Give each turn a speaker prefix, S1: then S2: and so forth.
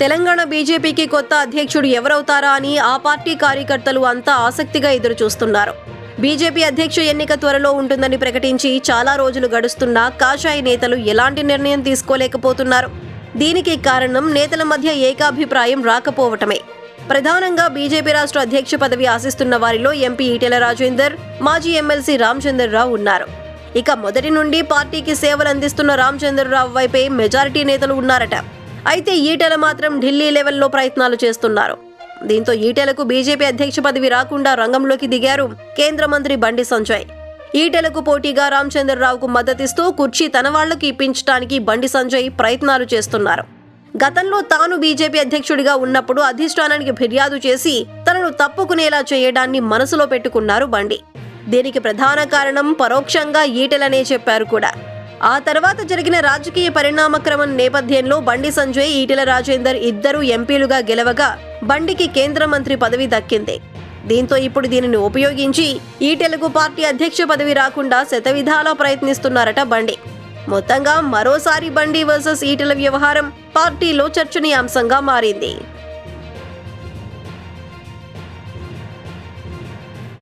S1: తెలంగాణ బీజేపీకి కొత్త అధ్యక్షుడు ఎవరవుతారా అని ఆ పార్టీ కార్యకర్తలు అంతా ఆసక్తిగా ఎదురు చూస్తున్నారు బీజేపీ అధ్యక్ష ఎన్నిక త్వరలో ఉంటుందని ప్రకటించి చాలా రోజులు గడుస్తున్నా కాషాయ నేతలు ఎలాంటి నిర్ణయం తీసుకోలేకపోతున్నారు. దీనికి కారణం నేతల మధ్య ఏకాభిప్రాయం రాకపోవటమే. ప్రధానంగా బీజేపీ రాష్ట్ర అధ్యక్ష పదవి ఆశిస్తున్న వారిలో ఎంపీ ఈటెల రాజేందర్ మాజీ ఎమ్మెల్సీ రామచంద్రరావు ఉన్నారు. ఇక మొదటి నుండి పార్టీకి సేవలు అందిస్తున్న రామచంద్రరావు వైపే మెజారిటీ నేతలు ఉన్నారట. అయితే ఈటెల మాత్రం ఢిల్లీ లెవెల్లో ప్రయత్నాలు చేస్తున్నారు. దీంతో ఈటెలకు బీజేపీ అధ్యక్ష పదవి రాకుండా రంగంలోకి దిగారు కేంద్ర మంత్రి బండి సంజయ్. ఈటెలకు పోటీగా రామచంద్రరావుకు మద్దతిస్తూ కుర్చీ తన వాళ్ళకు ఇప్పించడానికి బండి సంజయ్ ప్రయత్నాలు చేస్తున్నారు. గతంలో తాను బీజేపీ అధ్యక్షుడిగా ఉన్నప్పుడు అధిష్టానానికి ఫిర్యాదు చేసి తనను తప్పుకునేలా చేయడాన్ని మనసులో పెట్టుకున్నారు బండి. దీనికి ప్రధాన కారణం పరోక్షంగా ఈటెలనే చెప్పారు కూడా. ఆ తర్వాత జరిగిన రాజకీయ పరిణామక్రమం నేపథ్యంలో బండి సంజయ్ ఈటెల రాజేందర్ ఇద్దరు ఎంపీలుగా గెలవగా బండికి కేంద్ర మంత్రి పదవి దక్కింది. దీంతో ఇప్పుడు దీనిని ఉపయోగించి ఈటెలకు పార్టీ అధ్యక్ష పదవి రాకుండా శతవిధాలా ప్రయత్నిస్తున్నారట బండి. మొత్తంగా మరోసారి బండి వర్సెస్ ఈటెల వ్యవహారం పార్టీలో చర్చనీయాంశంగా మారింది.